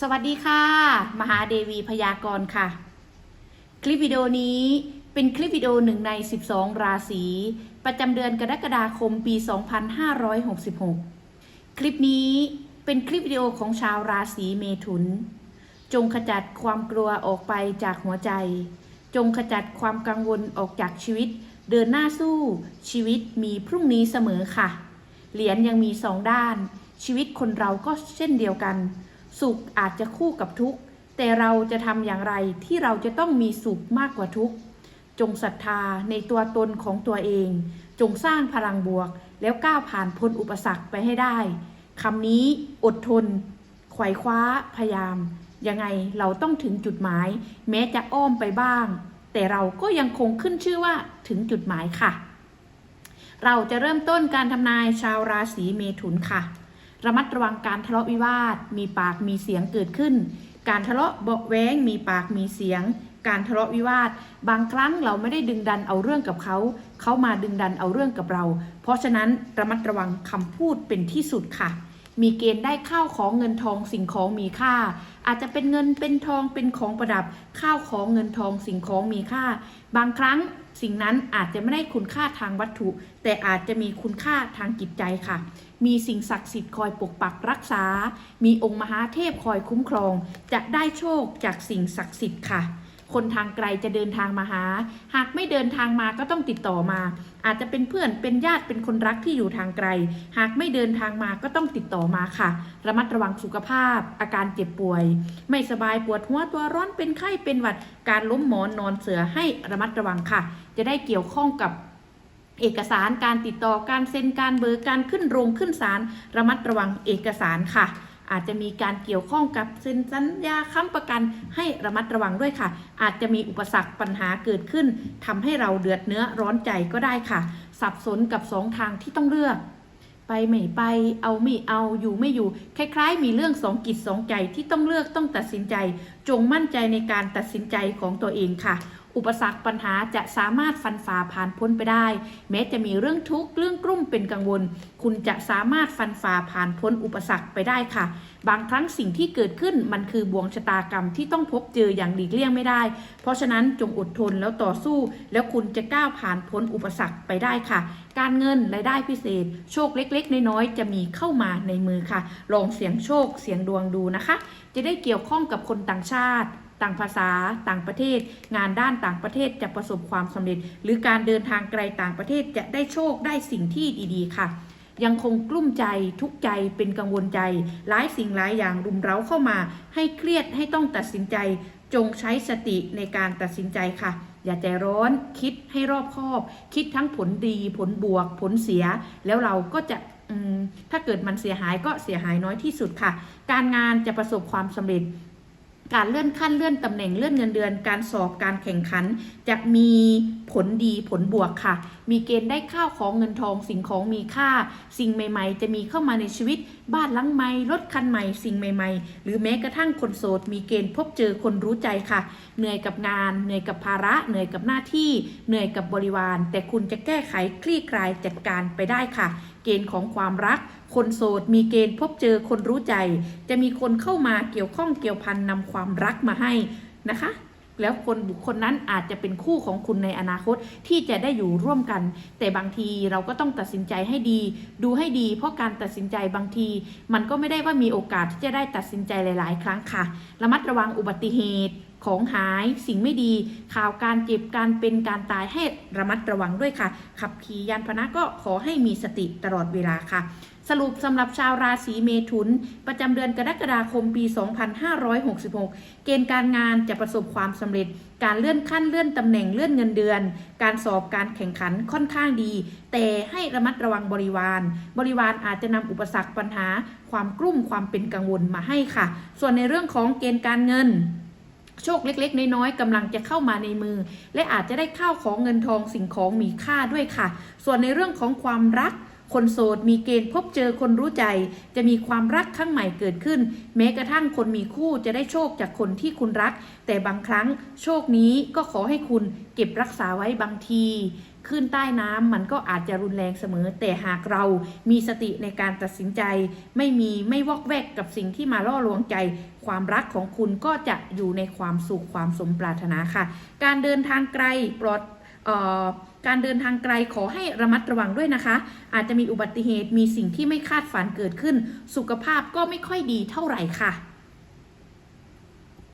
สวัสดีค่ะ มหาเดวีพยากรณ์ค่ะ คลิปวิดีโอนี้เป็นคลิปวิดีโอหนึ่งใน 12 ราศี ประจำเดือนกรกฎาคมปี 2566 คลิปนี้เป็นคลิปวิดีโอของชาวราศีเมถุน จงขจัดความกลัวออกไปจากหัวใจ จงขจัดความกังวลออกจากชีวิต เดินหน้าสู้ชีวิตมีพรุ่งนี้เสมอค่ะ เหรียญยังมีสองด้าน ชีวิตคนเราก็เช่นเดียวกัน สุขอาจจะคู่กับทุกข์ แต่เราจะทำอย่างไรที่เราจะต้องมีสุขมากกว่าทุกข์ จงศรัทธาในตัวตนของตัวเอง จงสร้างพลังบวก แล้วก้าวผ่านพ้นอุปสรรคไปให้ได้คำนี้อดทนไขว่คว้าพยายาม ยังไงเราต้องถึงจุดหมาย แม้จะอ้อมไปบ้าง แต่เราก็ยังคงขึ้นชื่อว่าถึงจุดหมายค่ะ เราจะเริ่มต้นการทำนายชาวราศีเมถุนค่ะ ระมัดระวังการทะเลาะวิวาท มีปากมีเสียงเกิดขึ้น การทะเลาะเบาแว้ง มีปากมีเสียง การทะเลาะวิวาท บางครั้งเราไม่ได้ดึงดันเอาเรื่องกับเขา เขามาดึงดันเอาเรื่องกับเรา เพราะฉะนั้นระมัดระวังคำพูดเป็นที่สุดค่ะ มีเกณฑ์ได้ข้าวของเงินทองสิ่งของมีค่า อาจจะเป็นเงินเป็นทองเป็นของประดับ ข้าวของเงินทองสิ่งของมีค่า บางครั้งสิ่งนั้นอาจจะไม่ได้คุณค่าทางวัตถุ แต่อาจจะมีคุณค่าทางจิตใจค่ะ มีสิ่งศักดิ์สิทธิ์คอยปกปักรักษา มีองค์มหาเทพคอยคุ้มครอง จะได้โชคจากสิ่งศักดิ์สิทธิ์ค่ะ คนทางไกลจะเดินทางมาหา หากไม่เดินทางมาก็ต้องติดต่อมา อาจจะเป็นเพื่อนเป็นญาติเป็นคนรักที่อยู่ทางไกล หากไม่เดินทางมาก็ต้องติดต่อมาค่ะ ระมัดระวังสุขภาพ อาการเจ็บป่วย ไม่สบายปวดหัวตัวร้อนเป็นไข้เป็นหวัดการล้มหมอนนอนเสือให้ระมัดระวังค่ะ จะได้เกี่ยวข้องกับเอกสารการติดต่อการเซ็นการเบิกการขึ้นโรงขึ้นศาลระมัดระวังเอกสารค่ะ อาจจะมีการเกี่ยวข้องกับเซ็นสัญญาค้ำประกันให้ระมัดระวังด้วยค่ะ อาจจะมีอุปสรรคปัญหาเกิดขึ้นทำให้เราเดือดเนื้อร้อนใจก็ได้ค่ะ สับสนกับสองทางที่ต้องเลือกไปไม่ไป เอาไม่เอา อยู่ไม่อยู่ คล้าย ๆ มีเรื่องสองกิจสองใจที่ต้องเลือกต้องตัดสินใจ จงมั่นใจในการตัดสินใจของตัวเองค่ะ อุปสรรคปัญหาจะสามารถฟันฝ่าผ่านพ้นไปได้ แม้จะมีเรื่องทุกข์เรื่องกลุ้มเป็นกังวล คุณจะสามารถฟันฝ่าผ่านพ้นอุปสรรคไปได้ค่ะ บางครั้งสิ่งที่เกิดขึ้นมันคือบ่วงชะตากรรมที่ต้องพบเจออย่างหลีกเลี่ยงไม่ได้ เพราะฉะนั้นจงอดทนแล้วต่อสู้ แล้วคุณจะก้าวผ่านพ้นอุปสรรคไปได้ค่ะ การเงินรายได้พิเศษ โชคเล็กๆ น้อยๆจะมีเข้ามาในมือค่ะ ลองเสียงโชคเสียงดวงดูนะคะ จะได้เกี่ยวข้องกับคนต่างชาติต่างภาษา ต่างประเทศ งานด้านต่างประเทศจะประสบความสำเร็จ หรือการเดินทางไกลต่างประเทศจะได้โชคได้สิ่งที่ดีๆ ค่ะยังคงกลุ้มใจทุกใจเป็นกังวลใจ หลายสิ่งหลายอย่างรุมเร้าเข้ามา ให้เครียดให้ต้องตัดสินใจ จงใช้สติในการตัดสินใจค่ะ อย่าใจร้อนคิดให้รอบคอบ คิดทั้งผลดีผลบวก ผลเสีย แล้วเราก็จะถ้าเกิดมันเสียหายก็เสียหายน้อยที่สุดค่ะ การงานจะประสบความสำเร็จ การเลื่อนขั้นเลื่อนตำแหน่งเลื่อนเงินเดือน การสอบการแข่งขัน จะมีผลดีผลบวกค่ะ มีเกณฑ์ได้ข้าวของเงินทอง สิ่งของมีค่า สิ่งใหม่ ๆ จะมีเข้ามาในชีวิต บ้านหลังใหม่รถคันใหม่ สิ่งใหม่ ๆ หรือแม้กระทั่งคนโสด มีเกณฑ์พบเจอคนรู้ใจค่ะ เหนื่อยกับงาน เหนื่อยกับภาระ เหนื่อยกับหน้าที่ เหนื่อยกับบริวาร แต่คุณจะแก้ไขคลี่คลายจัดการไปได้ค่ะ เกณฑ์ของความรักคนโสดมีเกณฑ์พบเจอคนรู้ใจ จะมีคนเข้ามาเกี่ยวข้องเกี่ยวพันนำความรักมาให้นะคะ แล้วคนบุคคลนั้นอาจจะเป็นคู่ของคุณในอนาคตที่จะได้อยู่ร่วมกัน แต่บางทีเราก็ต้องตัดสินใจให้ดี ดูให้ดี เพราะการตัดสินใจบางที มันก็ไม่ได้ว่ามีโอกาสที่จะได้ตัดสินใจหลาย ๆ ครั้งค่ะ ระมัดระวังอุบัติเหตุ ของหายสิ่งไม่ดี ข่าวการเจ็บการเป็นการตายให้ระมัดระวังด้วยค่ะ ขับขี่ยานพาหนะก็ขอให้มีสติตลอดเวลาค่ะ สรุปสำหรับชาวราศีเมถุน ประจำเดือนกรกฎาคมปี 2566 เกณฑ์การงานจะประสบความสำเร็จ การเลื่อนขั้นเลื่อนตำแหน่งเลื่อนเงินเดือน การสอบการแข่งขันค่อนข้างดี แต่ให้ระมัดระวังบริวาร บริวารอาจจะนำอุปสรรคปัญหา ความกลุ้มความเป็นกังวลมาให้ค่ะ ส่วนในเรื่องของเกณฑ์การเงิน โชคเล็กๆ น้อยๆกำลังจะเข้ามาในมือ และอาจจะได้ข้าวของเงินทองสิ่งของมีค่าด้วยค่ะ ส่วนในเรื่องของความรักคนโสดมีเกณฑ์พบเจอคนรู้ใจ จะมีความรักครั้งใหม่เกิดขึ้น แม้กระทั่งคนมีคู่จะได้โชคจากคนที่คุณรัก แต่บางครั้งโชคนี้ก็ขอให้คุณเก็บรักษาไว้บางที ขึ้นใต้น้ำมันก็อาจจะรุนแรงเสมอ แต่หากเรามีสติในการตัดสินใจ ไม่มีไม่วอกแวกกับสิ่งที่มาล่อลวงใจ ความรักของคุณก็จะอยู่ในความสุขความสมปรารถนาค่ะ การเดินทางไกลปลอดเอ่อการเดินทางไกลขอให้ระมัดระวังด้วยนะคะ อาจจะมีอุบัติเหตุมีสิ่งที่ไม่คาดฝันเกิดขึ้น สุขภาพก็ไม่ค่อยดีเท่าไหร่ค่ะ